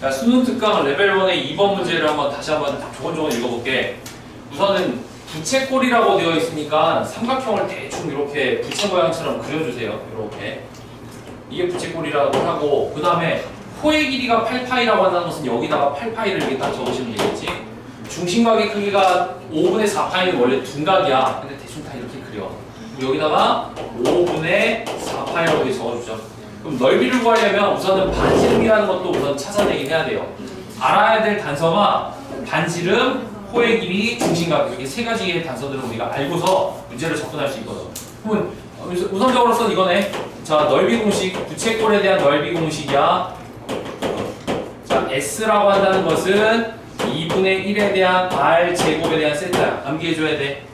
자, 수능 특강 레벨 1의 2번 문제를 한번 다시 한번 조곤조곤 읽어볼게. 우선은 부채꼴이라고 되어 있으니까 삼각형을 대충 이렇게 부채 모양처럼 그려주세요. 이렇게. 이게 부채꼴이라고 하고 그 다음에 코의 길이가 8파이라고 한다는 것은 여기다가 8파이를 이렇게 딱 적으시면 되겠지. 중심각의 크기가 5분의 4파이는 원래 둔각이야. 근데 대충 다 이렇게 그려. 여기다가 5분의 4파이라고 이렇게 적어주죠. 그럼 넓이를 구하려면 우선은 반지름이라는 것도 우선 찾아내긴 해야 돼요. 알아야 될 단서가 반지름, 호의 길이, 중심각 이렇게 세 가지의 단서들을 우리가 알고서 문제를 접근할 수 있거든. 그러면 우선적으로선 이거네. 자 넓이 공식, 부채꼴에 대한 넓이 공식이야. 자 S라고 한다는 것은 2분의 1에 대한 R 제곱에 대한 세타야. 암기해줘야 돼.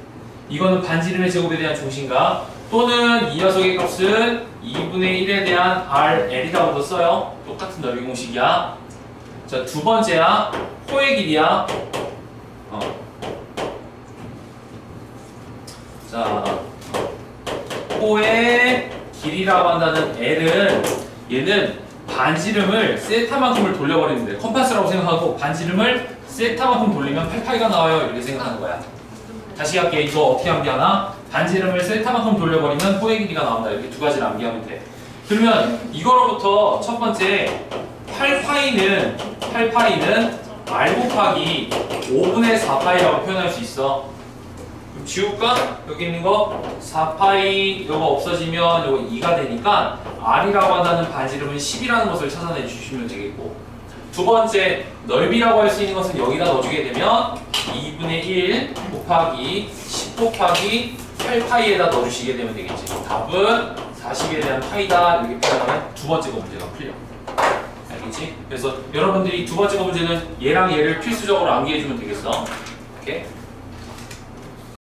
이거는 반지름의 제곱에 대한 중심각 또는 이 녀석의 값은 2분의 1에 대한 RL이라고도 써요. 똑같은 넓이 공식이야. 자, 두 번째야. 호의 길이야. 어. 자, 호의 길이라고 한다는 L은 얘는 반지름을 세타만큼을 돌려버리면 돼. 컴파스라고 생각하고 반지름을 세타만큼 돌리면 8파이가 나와요. 이렇게 생각하는 거야. 다시 할게. 이거 어떻게 암기하나? 반지름을 세타만큼 돌려버리면 호의 길이가 나온다. 이렇게 두 가지를 암기하면 돼. 그러면 이거로부터 첫 번째 8파이는 8파이는 r 곱하기 5분의 4파이라고 표현할 수 있어. 그럼 지울까? 여기 있는 거 4파이 이거 없어지면 이거 2가 되니까 r이라고 한다는 반지름은 10이라는 것을 찾아내 주시면 되겠고 두 번째 넓이라고 할 수 있는 것은 여기다 넣어주게 되면 2분의 1 곱하기 10 곱하기 8파이에다 넣어주시게 되면 되겠지. 답은 40에 대한 파이다 이렇게 표현하면 두 번째 거 문제가 풀려. 알겠지? 그래서 여러분들이 두 번째 거 문제는 얘랑 얘를 필수적으로 암기해주면 되겠어. 오케이?